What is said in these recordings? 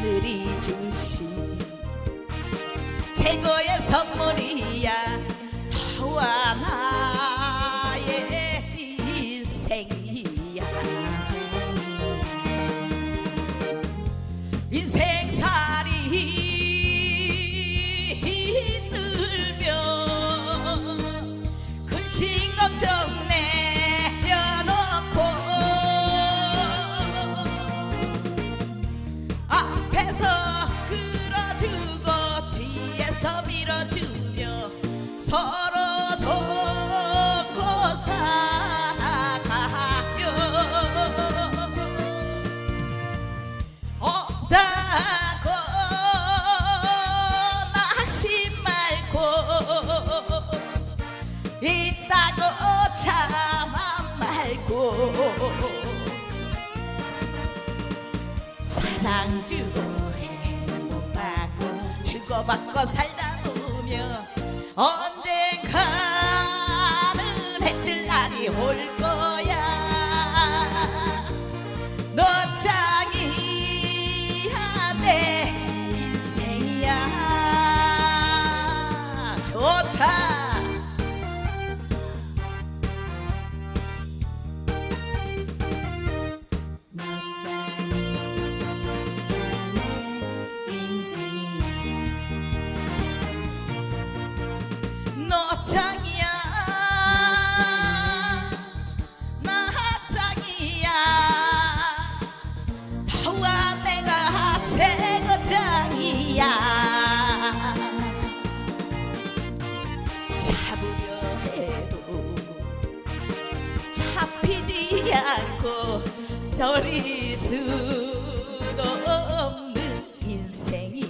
하늘이 주신 최고의 밀어주며 서로 돕고 살아가요. 없다고 낙심 말고 있다고 참아 말고 사랑 주고 행복받고 주고받고 살다 娘啊， 너 짱이야. 나 짱이야. 너와 내가 짱이야. 잡으려 해도 잡히지 않고 저릴 수도 없는 인생이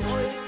the